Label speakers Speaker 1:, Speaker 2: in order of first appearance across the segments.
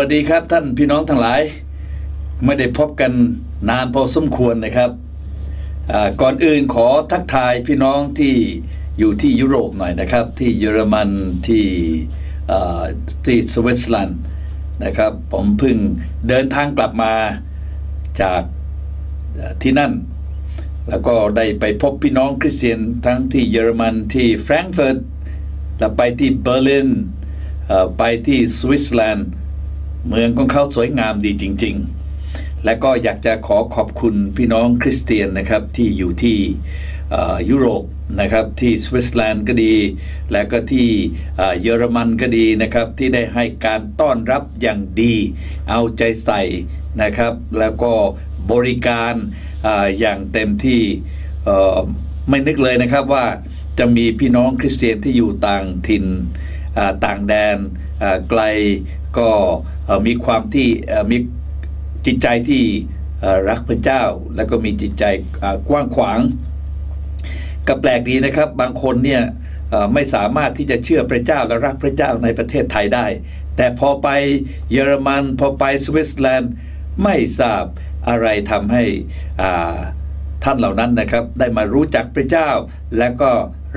Speaker 1: วัสดีครับท่านพี่น้องทั้งหลาย ไม่ได้พบกันนานพอสมควรนะครับก่อนอื่นขอทักทายพี่น้องที่อยู่ที่ยุโรปหน่อยนะครับ ที่เยอรมันที่ที่สวิตเซอร์แลนด์นะครับ ผมเพิ่งเดินทางกลับมาจากที่นั่น แล้วก็ได้ไปพบพี่น้องคริสเตียนทั้งที่เยอรมันที่แฟรงก์เฟิร์ตและไปที่เบอร์ลินไปที่สวิตเซอร์แลนด์ เมืองของเขาสวยงามดีจริง ๆ และก็อยากจะขอขอบคุณพี่น้องคริสเตียนนะครับที่อยู่ที่ยุโรปนะครับที่สวิตเซอร์แลนด์ก็ดี และก็ที่เยอรมันก็ดีนะครับที่ได้ให้การต้อนรับอย่างดี เอาใจใส่นะครับ แล้วก็บริการออย่างเต็มที่ไม่นึกเลยนะครับว่าจะมีพี่น้องคริสเตียนที่อยู่ต่างถิ่นต่างแดน ไกลก็มีความที่มีจิตใจที่รักพระเจ้า แล้วก็มีจิตใจกว้างขวางก็แปลกดีนะครับ บางคนเนี่ยไม่สามารถที่จะเชื่อพระเจ้าและรักพระเจ้าในประเทศไทยได้ แต่พอไปเยอรมัน พอไปสวิตเซอร์แลนด์ไม่ทราบอะไรทำให้ท่านเหล่านั้นนะครับ ได้มารู้จักพระเจ้า และก็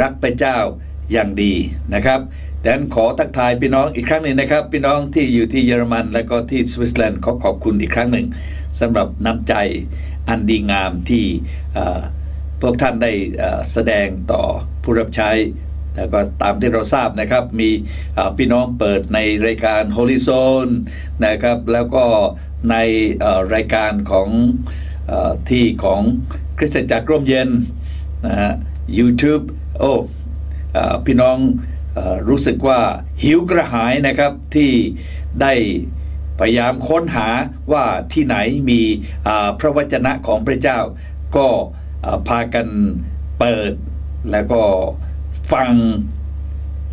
Speaker 1: รักพระเจ้าอย่างดีนะครับ ดังนั้นขอทักทายพี่น้องอีกครั้งหนึ่งนะครับ พี่น้องที่อยู่ที่เยอรมัน และก็ที่สวิตเซอร์แลนด์ขอขอบคุณอีกครั้งหนึ่งสำหรับน้ำใจอันดีงามที่พวกท่านได้แสดงต่อผู้รับใช้แล้วก็ตามที่เราทราบนะครับ มีพี่น้องเปิดในรายการ Holy Zone นะครับ แล้วก็ในรายการของอที่ของคริสตจักรร่มเย็นนะฮะ YouTube โอ้เอ่อพี่น้อง รู้สึกว่าหิวกระหายนะครับที่ได้พยายามค้นหาว่าที่ไหนมีพระวจนะของพระเจ้า ก็พากันเปิดแล้วก็ฟัง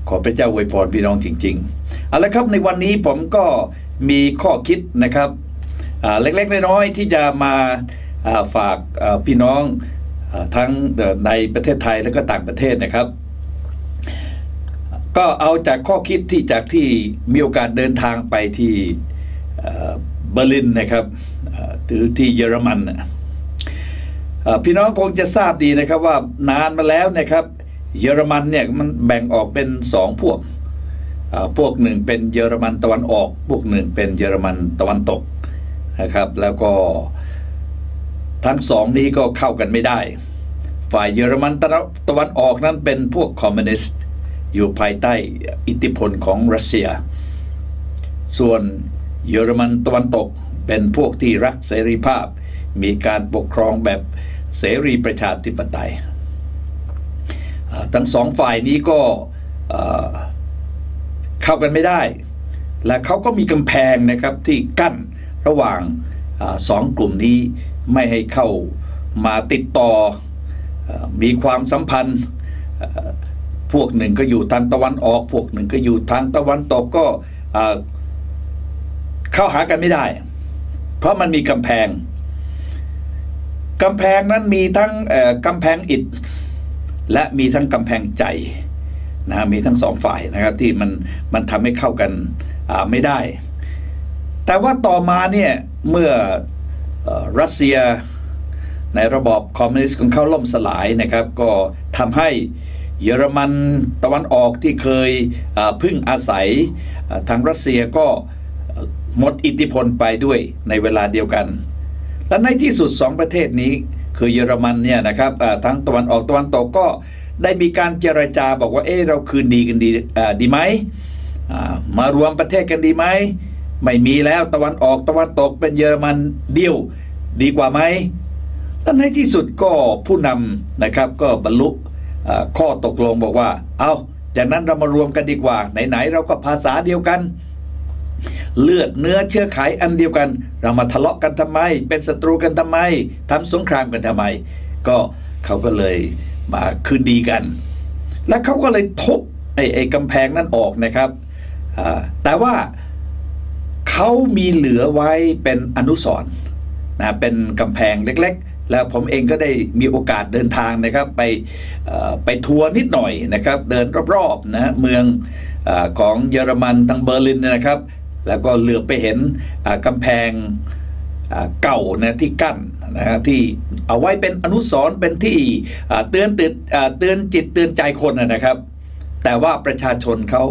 Speaker 1: ขอพระเจ้าอวยพรพี่น้องจริงๆเอาละครับในวันนี้ผมก็มีข้อคิดนะครับเล็กๆน้อยๆที่จะมาฝากพี่น้องอทั้งในประเทศไทยและก็ต่างประเทศนะครับ ก็เอาจากข้อคิดที่จากที่มีโอกาสเดินทางไปที่เบอร์ลินนะครับหรือที่เยอรมันนะพี่น้องคงจะทราบดีนะครับว่านานมาแล้วนะครับเยอรมันเนี่ยมันแบ่งออกเป็นสองพวก พวกหนึ่งเป็นเยอรมันตะวันออก พวกหนึ่งเป็นเยอรมันตะวันตกนะครับ แล้วก็ทั้งสองนี้ก็เข้ากันไม่ได้ ฝ่ายเยอรมันตะตะวันออกนั้นเป็นพวกคอมมิวนิสต์ อยู่ภายใต้อิทธิพลของรัสเซีย ส่วนเยอรมันตะวันตกเป็นพวกที่รักเสรีภาพ มีการปกครองแบบเสรีประชาธิปไตย ทั้งสองฝ่ายนี้ก็เข้ากันไม่ได้ และเขาก็มีกำแพงนะครับที่กั้นระหว่างอสองกลุ่มนี้ไม่ให้เข้ามาติดต่ออมีความสัมพันธ์ พวกหนึ่งก็อยู่ทางตะวันออก พวกหนึ่งก็อยู่ทางตะวันตกก็เข้าหากันไม่ได้ เพราะมันมีกำแพงกำแพงนั้นมีทั้งกำแพงอิฐและมีทั้งกำแพงใจนะมีทั้งสองฝ่ายนะครับที่มันมันทำให้เข้ากันไม่ได้ แต่ว่าต่อมาเนี่ยเมื่ออรัสเซียในระบอบคอมมิวนิสต์ของเขาล่มสลายนะครับ ก็ทำให้ เยอรมันตะวันออกที่เคยพึ่งอาศัยทางรัสเซียก็หมดอิทธิพลไปด้วยในเวลาเดียวกัน และในที่สุดสองประเทศนี้ คือเยอรมันเนี่ยนะครับทั้งตะวันออกตะวันตกก็ได้มีการเจรจาบอกว่าเออเราคืนดีกันดีดีไหมมารวมประเทศกันดีไหมไม่มีแล้วตะวันออกตะวันตกเป็นเยอรมันเดียวดีกว่าไหมและในที่สุดก็ผู้นำนะครับก็บรรลุ ข้อตกลงบอกว่า เอาจากนั้นเรามารวมกันดีกว่า ไหนๆเราก็ภาษาเดียวกัน เลือดเนื้อเชื้อไขอันเดียวกัน เรามาทะเลาะกันทำไม เป็นศัตรูกันทำไมทำสงครามกันทำไม ก็เขาก็เลยมาคืนดีกัน และเขาก็เลยทุบไอ้ไอ้กำแพงนั้นออกนะครับแต่ว่าเขามีเหลือไว้เป็นอนุสรณ์นะเป็นกำแพงเล็กๆ แล้วผมเองก็ได้มีโอกาสเดินทางนะครับ ไปไปทัวร์นิดหน่อยนะครับ เดินรอบๆนะเมืองอของเยอรมันทางเบอร์ลินนะครับ แล้วก็เหลือไปเห็นกำแพงเก่านะที่กั้นนะฮะที่เอาไว้เป็นอนุสรณ์เป็นที่เตือนติดเตือนจิตเตือนใจคนนะครับ แต่ว่าประชาชนเขา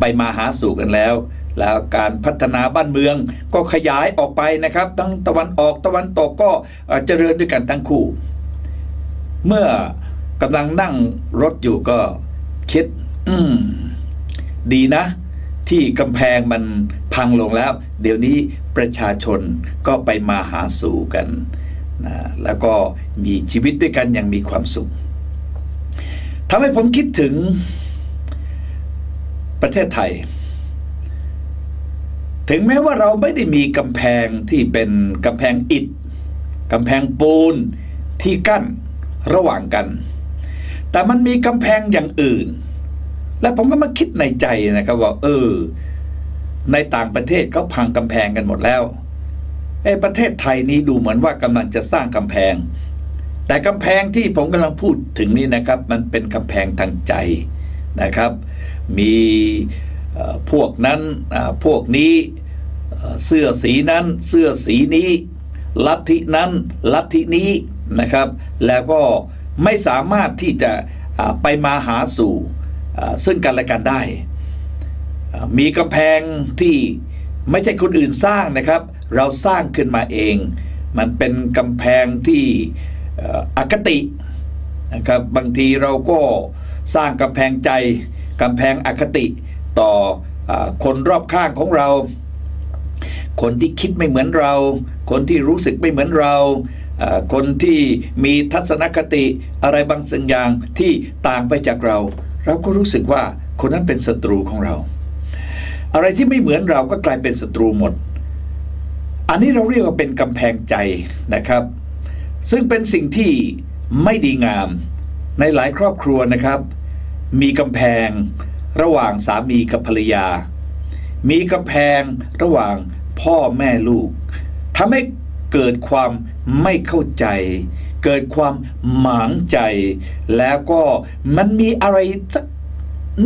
Speaker 1: ไปมาหาสู่กันแล้ว แล้วการพัฒนาบ้านเมืองก็ขยายออกไปนะครับทั้งตะวันออกตะวันตกก็เจริญด้วยกันทั้งคู่ เมื่อกำลังนั่งรถอยู่ก็คิด อืม ดีนะ ที่กำแพงมันพังลงแล้ว เดี๋ยวนี้ประชาชนก็ไปมาหาสู่กันนะแล้วก็มีชีวิตด้วยกันอย่างมีความสุขทำให้ผมคิดถึงประเทศไทย ถึงแม้ว่าเราไม่ได้มีกำแพงที่เป็นกำแพงอิฐกำแพงปูนที่กั้นระหว่างกัน แต่มันมีกำแพงอย่างอื่น และผมก็มาคิดในใจนะครับว่า เออ ในต่างประเทศเขาพังกำแพงกันหมดแล้วไอ้ประเทศไทยนี้ดูเหมือนว่ากำลังจะสร้างกำแพง แต่กำแพงที่ผมกำลังพูดถึงนี้นะครับ มันเป็นกำแพงทางใจนะครับ มี พวกนั้นพวกนี้เสื้อสีนั้นเสื้อสีนี้ ลัทธินั้นลัทธินี้นะครับ แล้วก็ไม่สามารถที่จะไปมาหาสู่ซึ่งกันและกันได้ มีกำแพงที่ไม่ใช่คนอื่นสร้างนะครับ เราสร้างขึ้นมาเอง มันเป็นกำแพงที่อคตินะครับบางทีเราก็สร้างกำแพงใจกำแพงอคติ ต่ออคนรอบข้างของเรา คนที่คิดไม่เหมือนเรา คนที่รู้สึกไม่เหมือนเรา คนที่มีทัศนคติอะไรบางสิ่งอย่างที่ต่างไปจากเรา เราก็รู้สึกว่าคนนั้นเป็นศัตรูของเรา อะไรที่ไม่เหมือนเราก็กลายเป็นศัตรูหมด อันนี้เราเรียกว่าเป็นกำแพงใจนะครับ ซึ่งเป็นสิ่งที่ไม่ดีงามในหลายครอบครัวนะครับ มีกำแพง ระหว่างสามีกับภรรยา มีกำแพงระหว่างพ่อแม่ลูกทำให้เกิดความไม่เข้าใจ เกิดความหมางใจ แล้วก็มันมีอะไรสัก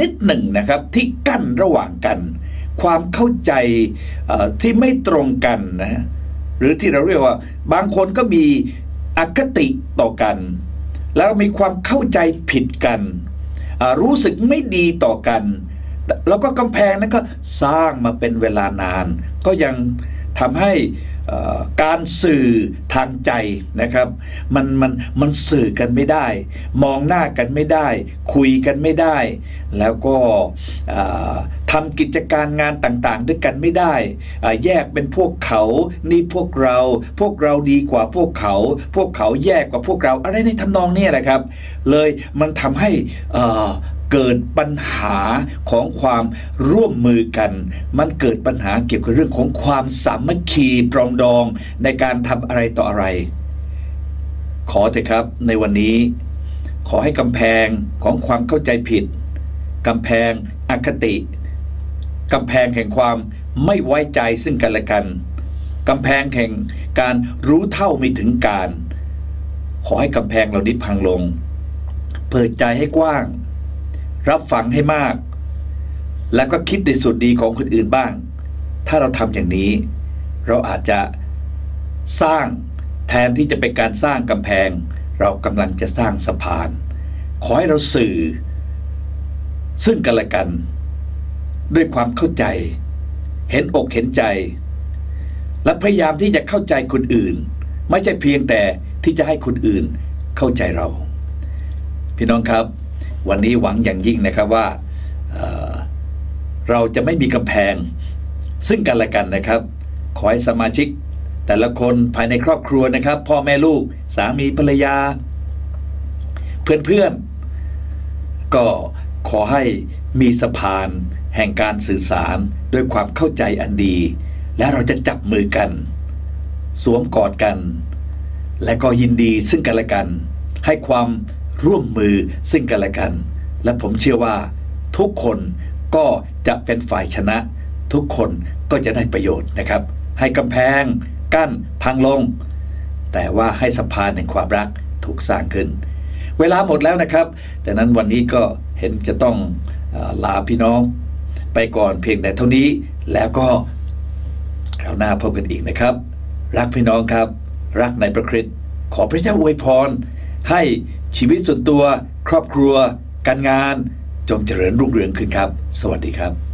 Speaker 1: นิดหนึ่งนะครับที่กั้นระหว่างกัน ความเข้าใจที่ไม่ตรงกันนะหรือที่เราเรียกว่า บางคนก็มีอคติต่อกัน แล้วมีความเข้าใจผิดกัน รู้สึกไม่ดีต่อกัน แล้วก็กำแพงนั้นก็สร้างมาเป็นเวลานาน ก็ยังทำให้ การสื่อทางใจนะครับ มันมันมันสื่อกันไม่ได้ มองหน้ากันไม่ได้ คุยกันไม่ได้ แล้วก็ทำกิจการงานต่างๆ ด้วยกันไม่ได้ แยกเป็นพวกเขา นี่พวกเรา พวกเราดีกว่าพวกเขา พวกเขาแยกกว่าพวกเรา อะไรในทำนองนี้แหละครับ เลยมันทำให้ เกิดปัญหาของความร่วมมือกัน มันเกิดปัญหาเกี่ยวกับเรื่องของความสามัคคีปรองดองในการทำอะไรต่ออะไร ขอเถอะครับในวันนี้ ขอให้กำแพงของความเข้าใจผิดกำแพงอคติกำแพงแห่งความไม่ไว้ใจซึ่งกันและกันกำแพงแห่งการรู้เท่าไม่ถึงการ ขอให้กำแพงเหล่านี้พังลง เปิดใจให้กว้าง รับฟังให้มาก แล้วก็คิดในสุดดีของคนอื่นบ้าง ถ้าเราทำอย่างนี้ เราอาจจะสร้างแทนที่จะเป็นการสร้างกำแพง เรากำลังจะสร้างสะพาน ขอให้เราสื่อ ซึ่งกันและกัน ด้วยความเข้าใจ เห็นอกเห็นใจ และพยายามที่จะเข้าใจคนอื่น ไม่ใช่เพียงแต่ที่จะให้คนอื่นเข้าใจเรา พี่น้องครับ วันนี้หวังอย่างยิ่งนะครับว่าเเราจะไม่มีกำแพง ซึ่งกันและกันนะครับ ขอให้สมาชิก แต่ละคนภายในครอบครัวนะครับ พ่อแม่ลูกสามีภรรยา เพื่อนๆ ก็ขอให้มีสะพาน แห่งการสื่อสารด้วยความเข้าใจอันดี และเราจะจับมือกัน สวมกอดกัน และก็ยินดีซึ่งกันและกัน ให้ความ ร่วมมือซึ่งกันและกัน และผมเชื่อว่า ทุกคนก็จะเป็นฝ่ายชนะ ทุกคนก็จะได้ประโยชน์นะครับ ให้กำแพง กั้น พังลง แต่ว่าให้สะพานแห่งความรักถูกสร้างขึ้น เวลาหมดแล้วนะครับ แต่นั้นวันนี้ก็เห็นจะต้องลาพี่น้อง ไปก่อนเพียงแต่เท่านี้แล้วก็คราวหน้าพบกันอีกนะครับ รักพี่น้องครับ รักในพระคริสต์ขอพระเจ้าอวยพรให้ ชีวิตส่วนตัว ครอบครัว การงาน จงเจริญรุ่งเรืองขึ้นครับ สวัสดีครับ